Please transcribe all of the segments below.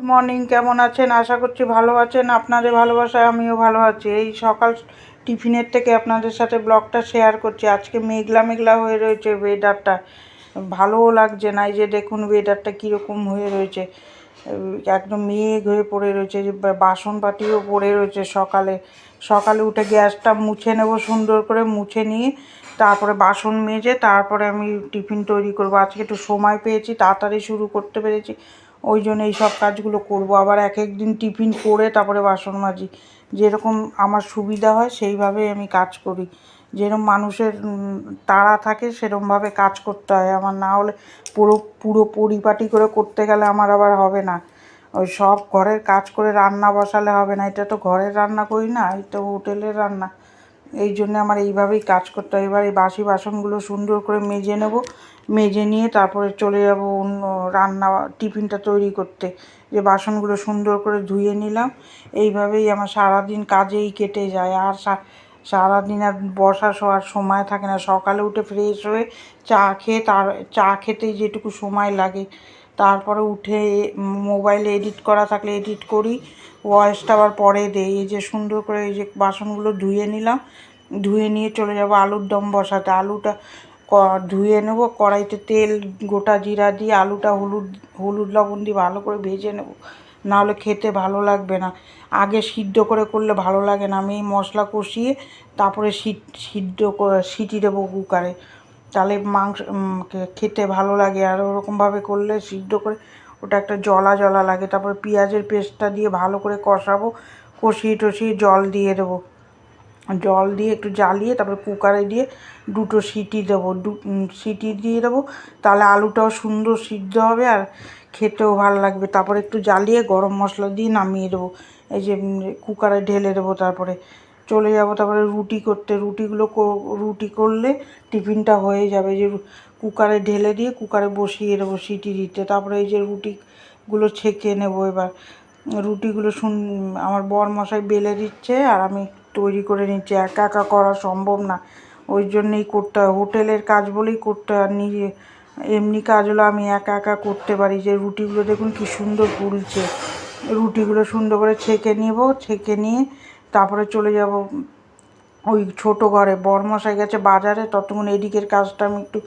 Good morning কেমন আছেন? আশা করছি ভালো আছেন। আপনাদের ভালোবাসায় আমিও ভালো আছি। এই সকাল টিফিনের থেকে আপনাদের সাথে ব্লগটা শেয়ার করছি। আজকে মেঘলা মেঘলা হয়ে রয়েছে ওয়েদারটা ভালোও লাগছে না। এই যে দেখুন ওয়েদারটা কীরকম হয়ে রয়েছে। একদম মেঘ হয়ে পড়ে রয়েছে। যে বাসনপাতিও পড়ে রয়েছে সকালে। সকালে উঠে গ্যাসটা মুছে নেব সুন্দর করে, মুছে নিয়ে তারপরে বাসন মেজে তারপরে আমি টিফিন তৈরি করব। আজকে একটু সময় পেয়েছি, তাড়াতাড়ি শুরু করতে পেরেছি। ওই জন্য এই সব কাজগুলো করব। আবার এক এক দিন টিফিন করে তারপরে বাসন মাজি। যেরকম আমার সুবিধা হয়, সেইভাবে আমি কাজ করি। যেরকম মানুষের তাড়া থাকে, সেরমভাবে কাজ করতে হয়। আমার না হলে পুরো পুরো পরিপাটি করে করতে গেলে আমার আবার হবে না। ওই সব ঘরের কাজ করে রান্না বসালে হবে না। এটা তো ঘরের রান্না করি না এটা হোটেলের রান্না। এই জন্য আমার এইভাবেই কাজ করতে হয়। এবার এই বাসি বাসনগুলো সুন্দর করে মেজে নেব। মেজে নিয়ে তারপরে চলে যাব অন্য রান্না টিফিনটা তৈরি করতে। যে বাসনগুলো সুন্দর করে ধুয়ে নিলাম। এইভাবেই আমার সারাদিন কাজেই কেটে যায়। আর সারাদিন আর বসা শোয়ার সময় থাকে না। সকালে উঠে ফ্রেশ হয়ে চা খেয়ে তার, চা খেতেই যেটুকু সময় লাগে, তারপরে উঠে মোবাইলে এডিট করা থাকলে এডিট করি। ভয়েসটা আবার পরে দেই। এই যে সুন্দর করে এই যে বাসনগুলো ধুয়ে নিলাম। ধুয়ে নিয়ে চলে যাব আলুর দম বসাতে। আলুটা ধুয়ে নেব, কড়াইতে তেল, গোটা জিরা দিয়ে আলুটা হলুদ হলুদ লবণ দিয়ে ভালো করে ভেজে নেব। নাহলে খেতে ভালো লাগবে না। আগে সিদ্ধ করে করলে ভালো লাগে না। আমি মশলা কষিয়ে তারপরে সিদ্ধ সিটি দেবো কুকারে। তাহলে মাংস খেতে ভালো লাগে। আর ওরকমভাবে করলে সিদ্ধ করে ওটা একটা জলা জলা লাগে। তারপরে পেঁয়াজের পেস্টটা দিয়ে ভালো করে কষাবো। কষিয়ে টষিয়ে জল দিয়ে দেবো। জল দিয়ে একটু জ্বালিয়ে তারপরে কুকারে দিয়ে দুটো সিটি দেবো, দু সিটি দিয়ে দেবো। তাহলে আলুটাও সুন্দর সিদ্ধ হবে আর খেতেও ভালো লাগবে। তারপরে একটু জ্বালিয়ে গরম মশলা দিয়ে নামিয়ে দেবো। এই যে কুকারে ঢেলে দেবো তারপরে। চলে যাব তারপরে রুটি করতে। রুটিগুলো রুটি করলে টিফিনটা হয়ে যাবে। যে কুকারে ঢেলে দিয়ে কুকারে বসিয়ে দেবো সিটি দিতে। তারপরে এই যে রুটিগুলো ছেঁকে নেব এবার। রুটিগুলো শুন, আমার বর মশাই বেলে দিচ্ছে আর আমি তৈরি করে নিচ্ছি, একা একা করা সম্ভব না। ওই জন্যেই করতে হয়। হোটেলের কাজ বলেই করতে হয়। নিজে এমনি কাজ হলো আমি একা একা করতে পারি। যে রুটিগুলো দেখুন কি সুন্দর ফুলছে। রুটিগুলো সুন্দর করে ছেঁকে নেব, ছেঁকে নিয়ে তারপরে চলে যাব ওই ছোটো ঘরে। বরমশাই গেছে বাজারে, ততক্ষণ এদিকের কাজটা আমি একটু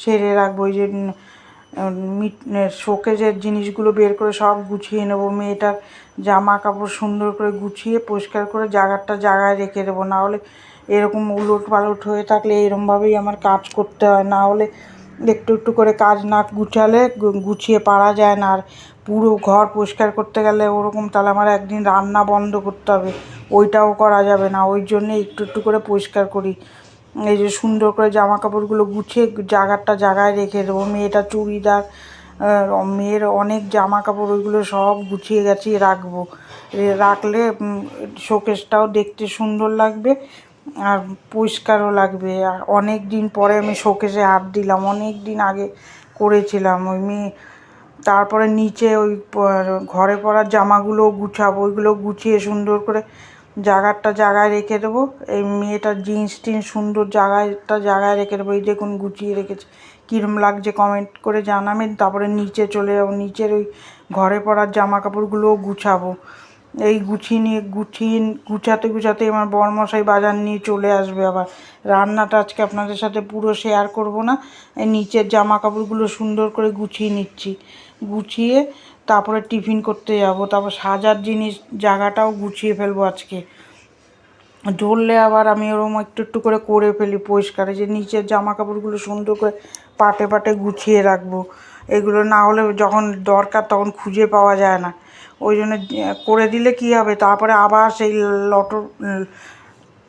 সেরে রাখব। ওই যে মিট শোকেজের জিনিসগুলো বের করে সব গুছিয়ে নেব, মেয়েটার জামা কাপড় সুন্দর করে গুছিয়ে পরিষ্কার করে জায়গাটা জায়গায় রেখে দেবো। নাহলে এরকম উলট পালট হয়ে থাকলে এরমভাবেই আমার কাজ করতে হয়। না হলে একটু একটু করে কাজ না গুছালে গুছিয়ে পারা যায় না। আর পুরো ঘর পরিষ্কার করতে গেলে ওরকম তাহলে আমার একদিন রান্না বন্ধ করতে হবে। ওইটাও করা যাবে না। ওই জন্যে একটু একটু করে পরিষ্কার করি। এই যে সুন্দর করে জামা কাপড়গুলো গুছিয়ে জায়গাটা জায়গায় রেখে দেবো। মেয়েটা চুড়িদার মেয়ের অনেক জামা কাপড় ওইগুলো সব গুছিয়ে গাছিয়ে রাখব। রাখলে শোকেসটাও দেখতে সুন্দর লাগবে আর পরিষ্কারও লাগবে। আর অনেক দিন পরে আমি শোকেসে হাত দিলাম, অনেক দিন আগে করেছিলাম ওই মেয়ে। তারপরে নিচে ওই ঘরে পরার জামাগুলো গুছাবো, ওইগুলো গুছিয়ে সুন্দর করে জায়গাটা জায়গায় রেখে দেবো। এই মেয়েটার জিন্স টিন্স সুন্দর জায়গাটা জায়গায় রেখে দেবো। এই দেখুন গুছিয়ে রেখেছে। কীরম লাগছে কমেন্ট করে জানাবেন। তারপরে নিচে চলে যাব। নিচের ওই ঘরে পরার জামা কাপড়গুলোও গুছাবো। এই গুছিয়ে নিয়ে গুছিয়ে গুছাতে গুছাতে আমার বরমশাই বাজার নিয়ে চলে আসবে আবার। রান্নাটা আজকে আপনাদের সাথে পুরো শেয়ার করব না। এই নিচের জামা কাপড়গুলো সুন্দর করে গুছিয়ে নিচ্ছি। গুছিয়ে তারপরে টিফিন করতে যাব, তারপর সাজার জিনিস, জায়গাটাও গুছিয়ে ফেলব আজকে। ধরলে আবার আমি ওরকম একটু একটু করে করে ফেলি পরিষ্কার যে নিচের জামা কাপড়গুলো সুন্দর করে পাটে পাটে গুছিয়ে রাখব। এগুলো না হলে যখন দরকার তখন খুঁজে পাওয়া যায় না। ওই জন্য, করে দিলে কী হবে? তারপরে আবার সেই লটর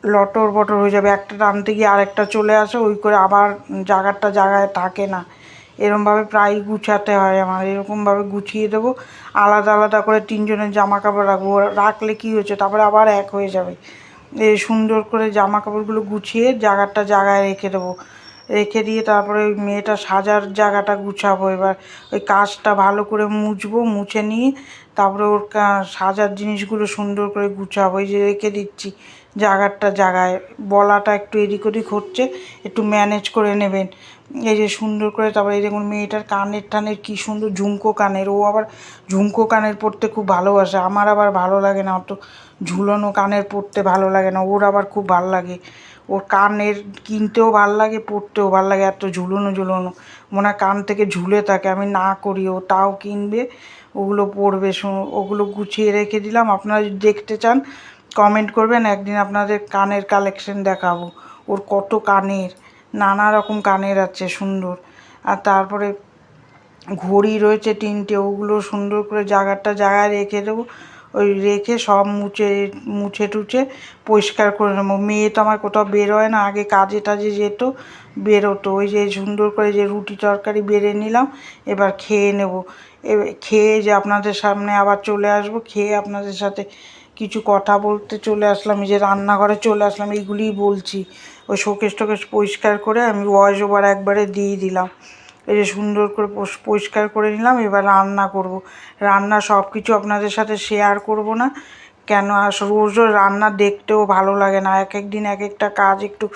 লটর বটর হয়ে যাবে। একটা টানতে গিয়ে আরেকটা চলে আসে, ওই করে আবার জায়গাটা জায়গায় থাকে না। এরমভাবে প্রায় গুছাতে হয় আমার, এরকমভাবে গুছিয়ে দেবো। আলাদা আলাদা করে তিনজনের জামা কাপড় রাখব রাখলে কী হয়েছে? তারপরে আবার এক হয়ে যাবে। এ সুন্দর করে জামা কাপড়গুলো গুছিয়ে জায়গাটা জায়গায় রেখে দেবো। রেখে দিয়ে তারপরে ওই মেয়েটা সাজার জায়গাটা গুছাবো। এবার ওই কাজটা ভালো করে মুছবো, মুছে নিয়ে তারপরে ওর সাজার জিনিসগুলো সুন্দর করে গুছাবো। এই যে রেখে দিচ্ছি জায়গাটা জায়গায়। বলাটা একটু এদিক ওদিক হচ্ছে, একটু ম্যানেজ করে নেবেন। এই যে সুন্দর করে তারপরে এই দেখুন মেয়েটার কানের টানের কী সুন্দর ঝুমকো কানের, ও আবার ঝুমকো কানের পরতে খুব ভালোবাসে। আমার আবার ভালো লাগে না, অত ঝুলানো কানের পরতে ভালো লাগে না, ওর আবার খুব ভালো লাগে। ওর কানের কিনতেও ভালো লাগে, পরতেও ভালো লাগে, এত ঝুলনো ঝুলনো। মনে হয় কান থেকে ঝুলে থাকে, আমি না করি, ও তাও কিনবে, ওগুলো পরবে ওগুলো গুছিয়ে রেখে দিলাম। আপনারা যদি দেখতে চান কমেন্ট করবেন, একদিন আপনাদের কানের কালেকশন দেখাবো। ওর কত কানের। নানা রকম কানের আছে সুন্দর। আর তারপরে ঘড়ি রয়েছে তিনটে, ওগুলো সুন্দর করে জায়গাটা জায়গায় রেখে দেবো। ওই রেখে সব মুছে মুছে টুছে পরিষ্কার করে নেব। মেয়ে তো আমার কোথাও বেরোয় না, আগে কাজে টাজে যেত, বেরোতো। ওই যে সুন্দর করে যে রুটি তরকারি বেড়ে নিলাম, এবার খেয়ে নেব। খেয়ে যে আপনাদের সামনে আবার চলে আসব, খেয়ে আপনাদের সাথে কিছু কথা বলতে চলে আসলাম, এই যে রান্নাঘরে চলে আসলাম, এইগুলিই বলছি। ওই শোকেস টোকেস পরিষ্কার করে আমি ওয়াশ ওভার একবারে দিয়ে দিলাম। এই যে সুন্দর করে পরিষ্কার করে নিলাম, এবার রান্না করব। রান্না সব কিছু আপনাদের সাথে শেয়ার করব না। কেন আস রোজ রোজ রান্না দেখতেও ভালো লাগে না। এক এক দিন এক একটা কাজ একটু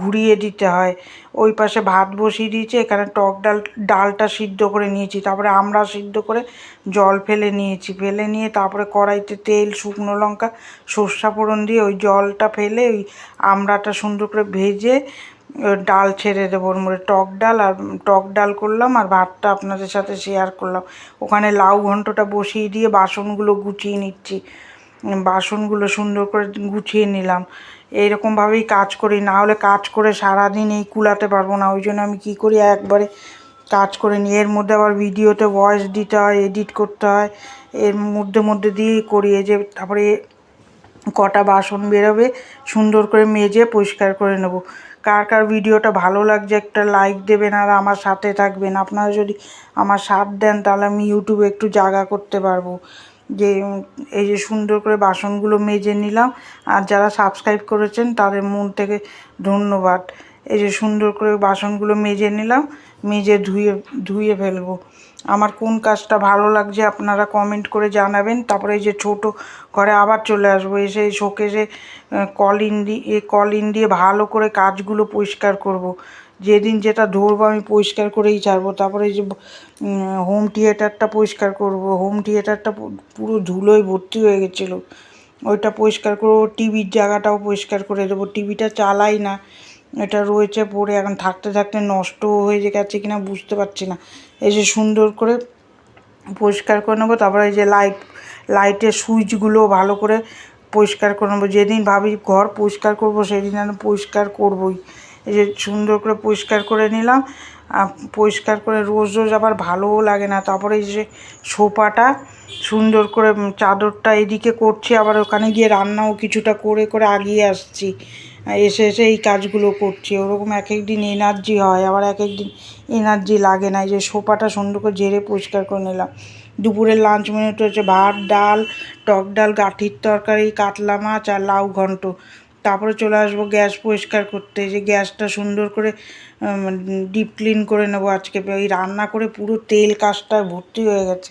ঘুরিয়ে দিতে হয়। ওই পাশে ভাত বসিয়ে দিয়েছি, এখানে টক ডাল, ডালটা সিদ্ধ করে নিয়েছি। তারপরে আমরা সিদ্ধ করে জল ফেলে নিয়েছি। ফেলে নিয়ে তারপরে কড়াইতে তেল, শুকনো লঙ্কা, সর্ষা ফোড়ন দিয়ে ওই জলটা ফেলে ওই আমড়াটা সুন্দর করে ভেজে ডাল ছেড়ে দেবো ওর টক ডাল আর টক ডাল করলাম আর ভাতটা আপনাদের সাথে শেয়ার করলাম। ওখানে লাউ ঘন্টটা বসিয়ে দিয়ে বাসনগুলো গুছিয়ে নিচ্ছি। বাসনগুলো সুন্দর করে গুছিয়ে নিলাম। এইরকমভাবেই কাজ করি, না হলে কাজ করে সারাদিন এই কুলাতে পারব না। ওই জন্য আমি কী করি, একবারে কাজ করে নিই। এর মধ্যে আবার ভিডিওতে ভয়েস দিতে হয় এডিট করতে হয়। এর মধ্যে মধ্যে দিয়েই করি। যে তারপরে কটা বাসন বেরোবে, সুন্দর করে মেজে পরিষ্কার করে নেব। কার কার ভিডিওটা ভালো লাগছে একটা লাইক দেবেন আর আমার সাথে থাকবেন। আপনারা যদি আমার সাথ দেন, তাহলে আমি ইউটিউবে একটু জায়গা করতে পারব। যে এই যে সুন্দর করে বাসনগুলো মেজে নিলাম। আর যারা সাবস্ক্রাইব করেছেন, তাদের মন থেকে ধন্যবাদ। এই যে সুন্দর করে বাসনগুলো মেজে নিলাম, মেজে ধুয়ে ধুয়ে ফেলব। আমার কোন কাজটা ভালো লাগছে আপনারা কমেন্ট করে জানাবেন। তারপরে এই যে ছোটো ঘরে আবার চলে আসব। এসে শোকেসে কলিন দিয়ে কলিন দিয়ে ভালো করে কাজগুলো পরিষ্কার করব। যেদিন যেটা ধরবো আমি পরিষ্কার করেই ছাড়বো। তারপরে যে হোম থিয়েটারটা পরিষ্কার করব। হোম থিয়েটারটা পুরো ধুলোয় ভর্তি হয়ে গেছিল। ওইটা পরিষ্কার করব। টিভির জায়গাটাও পরিষ্কার করে দেবো। টিভিটা চালাই না। এটা রয়েছে পড়ে। এখন থাকতে থাকতে নষ্ট হয়ে গেছে কিনা বুঝতে পারছি না। এই যে সুন্দর করে পরিষ্কার করে নেব। তারপরে এই যে লাইট লাইটের সুইচগুলো ভালো করে পরিষ্কার করে নেব। যেদিন ভাবি ঘর পরিষ্কার করব, সেদিন আমি পরিষ্কার করবই। এই যে সুন্দর করে পরিষ্কার করে নিলাম। পরিষ্কার করে রোজ রোজ আবার ভালোও লাগে না। তারপরে এই যে সোফাটা, সুন্দর করে চাদরটা এদিকে করছি, আবার ওখানে গিয়ে রান্নাও কিছুটা করে করে আগিয়ে আসছি। এসে এসে এই কাজগুলো করছি। ওরকম এক এক দিন এনার্জি হয়, আবার এক এক দিন এনার্জি লাগে না। এই যে সোফাটা সুন্দর করে ঝেড়ে পরিষ্কার করে নিলাম। দুপুরের লাঞ্চ মেনুটা হচ্ছে ভাত, ডাল, টক ডাল, গাঠির তরকারি, কাতলা মাছ আর লাউ ঘন্ট। তারপরে চলে আসব গ্যাস পরিষ্কার করতে। যে গ্যাসটা সুন্দর করে ডিপ ক্লিন করে নেব আজকে। ওই রান্না করে পুরো তেল কাজটা ভর্তি হয়ে গেছে।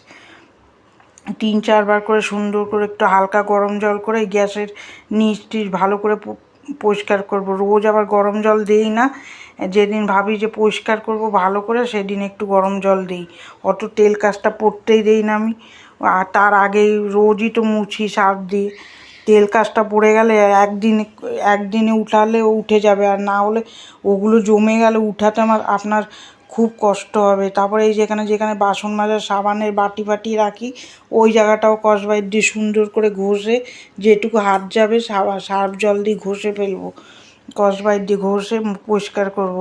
তিন চারবার করে সুন্দর করে একটু হালকা গরম জল করে গ্যাসের নিচ টিচ ভালো করে পরিষ্কার করব। রোজ আবার গরম জল দিই না। যেদিন ভাবি যে পরিষ্কার করব ভালো করে, সেদিন একটু গরম জল দিই। অত তেল কাজটা পড়তেই দিই না আমি। আর তার আগেই রোজই তো মুছি, সার দিয়ে তেল কাজটা পড়ে গেলে একদিন, একদিনে উঠালে উঠে যাবে। আর না হলে ওগুলো জমে গেলে উঠাতে আমার, আপনার খুব কষ্ট হবে। তারপরে এই যেখানে যেখানে বাসন মাজার সাবানের বাটি বাটি রাখি, ওই জায়গাটাও কসবাইট দিয়ে সুন্দর করে ঘষে, যেটুকু হাত যাবে সার্ফ জল দিয়ে ঘষে ফেলব। কসবাইট দিয়ে ঘষে পরিষ্কার করব।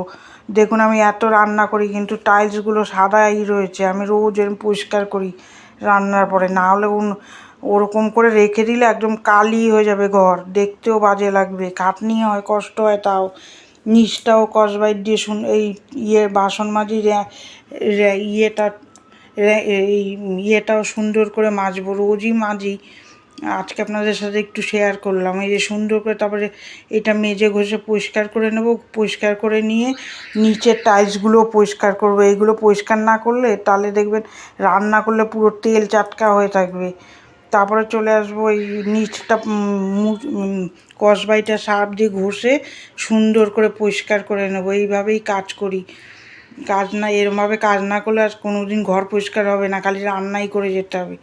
দেখুন আমি এত রান্না করি, কিন্তু টাইলসগুলো সাদাই রয়েছে। আমি রোজ এরম পরিষ্কার করি রান্নার পরে। না হলে ওরকম করে রেখে দিলে একদম কালি হয়ে যাবে ঘর। দেখতেও বাজে লাগবে। খাটনি হয়, কষ্ট হয় তাও। নিচটাও কসবাইট দিয়ে শুন এই ইয়ে বাসন মাজি ইয়েটা এই ইয়েটাও সুন্দর করে মাজবো, রোজই মাজি। আজকে আপনাদের সাথে একটু শেয়ার করলাম। এই যে সুন্দর করে তারপরে এটা মেজে ঘষে পরিষ্কার করে নেব। পরিষ্কার করে নিয়ে নিচের টাইলসগুলো পরিষ্কার করব। এইগুলো পরিষ্কার না করলে তাহলে দেখবেন রান্না করলে পুরো তেল চাটকা হয়ে থাকবে। তারপরে চলে আসব এই নিচটা কসবাইটা সার্ফ দিয়ে ঘষে সুন্দর করে পরিষ্কার করে নেব। এইভাবেই কাজ করি। কাজ না, এরমভাবে কাজ না করলে আর কোনো দিন ঘর পরিষ্কার হবে না, খালি রান্নাই করে যেতে হবে।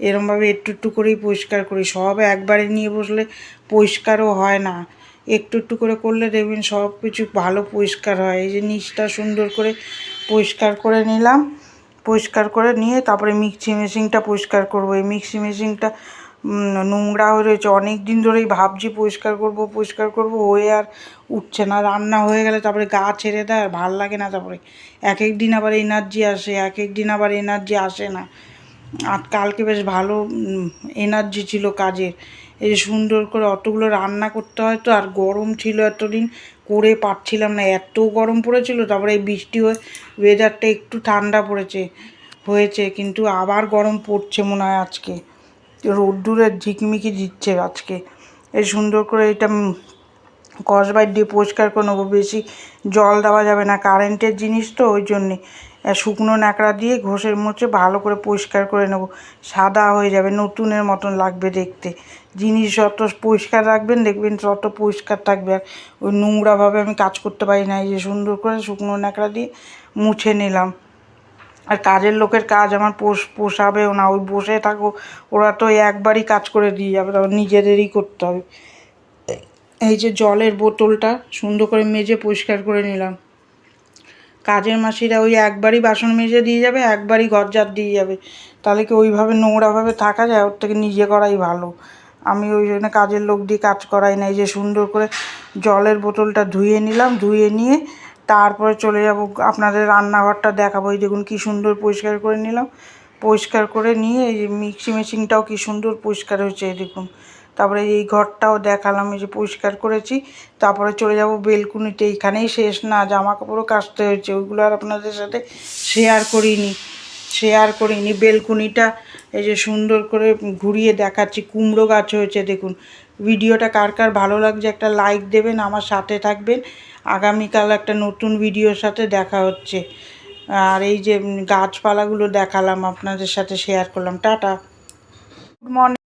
এরমভাবে একটু একটু করেই পরিষ্কার করি। সব একবারে নিয়ে বসলে পরিষ্কারও হয় না। একটু একটু করে করলে দেখবেন সব কিছু ভালো পরিষ্কার হয়। এই যে নিচটা সুন্দর করে পরিষ্কার করে নিলাম। পরিষ্কার করে নিয়ে তারপরে মিক্সি মেশিনটা পরিষ্কার করব। এই মিক্সি মেশিনটা নোংরা হয়ে রয়েছে। অনেক দিন ধরেই ভাবছি পরিষ্কার করব পরিষ্কার করব। হয়ে আর উঠছে না। রান্না হয়ে গেলে তারপরে গা ছেড়ে দেয় আর ভালো লাগে না তারপরে। এক এক দিন আবার এনার্জি আসে এক এক দিন আবার এনার্জি আসে না। আর কালকে বেশ ভালো এনার্জি ছিল কাজের। এই সুন্দর করে অতগুলো রান্না করতে হয় তো, আর গরম ছিল এতদিন, করে পারছিলাম না, এত গরম পড়েছিল, তারপরে এই বৃষ্টি হয়ে ওয়েদারটা একটু ঠান্ডা পড়েছে, হয়েছে, কিন্তু আবার গরম পড়ছে মনে হয় আজকে। রোদ্দুরের ঝিকিমিকি দিচ্ছে আজকে। এই সুন্দর করে এটা কসবাইট দিয়ে পরিষ্কার করে নেব, বেশি জল দেওয়া যাবে না কারেন্টের জিনিস তো, ওই জন্যে। শুকনো ন্যাকড়া দিয়ে ঘষে মুছে ভালো করে পরিষ্কার করে নেব। সাদা হয়ে যাবে, নতুনের মতন লাগবে দেখতে। জিনিস যত পরিষ্কার রাখবেন, দেখবেন তত পরিষ্কার থাকবে। আর ওই নোংরাভাবে আমি কাজ করতে পারি না, এই যে সুন্দর করে শুকনো ন্যাকড়া দিয়ে মুছে নিলাম। আর কাজের লোকের কাজ আমার পোষ, পোষাবেও না, ওই বসে থাকো, ওরা তো একবারই কাজ করে দিয়ে যাবে তখন নিজেদেরই করতে হবে। এই যে জলের বোতলটা সুন্দর করে মেজে পরিষ্কার করে নিলাম। কাজের মাসিরা ওই একবারই বাসন মেজে দিয়ে যাবে, একবারই ঝাড় দিয়ে যাবে। তাহলে কি ওইভাবে নোংরাভাবে থাকা যায়? ওর থেকে নিজে করাই ভালো। আমি ওই জন্য কাজের লোক দিয়ে কাজ করাই নাই, যে সুন্দর করে জলের বোতলটা ধুয়ে নিলাম, ধুয়ে নিয়ে তারপরে চলে যাব। আপনাদের রান্নাঘরটা দেখাবো। এই দেখুন কী সুন্দর পরিষ্কার করে নিলাম। পরিষ্কার করে নিয়ে এই মিক্সি মেশিনটাও কী সুন্দর পরিষ্কার হয়েছে, এই দেখুন। তারপরে এই ঘরটাও দেখালাম, এই যে পরিষ্কার করেছি। তারপরে চলে যাব বেলকুনিতে এইখানেই শেষ। না জামা কাপড়ও কাচতে হয়েছে, ওইগুলো আর আপনাদের সাথে শেয়ার করিনি শেয়ার করিনি। বেলকুনিটা এই যে সুন্দর করে ঘুরিয়ে দেখাচ্ছি, কুমড়ো গাছ হয়েছে, দেখুন। ভিডিওটা কার কার ভালো লাগছে একটা লাইক দেবেন, আমার সাথে থাকবেন। আগামীকাল একটা নতুন ভিডিওর সাথে দেখা হচ্ছে। আর এই যে গাছপালাগুলো দেখালাম, আপনাদের সাথে শেয়ার করলাম। টাটা। Good morning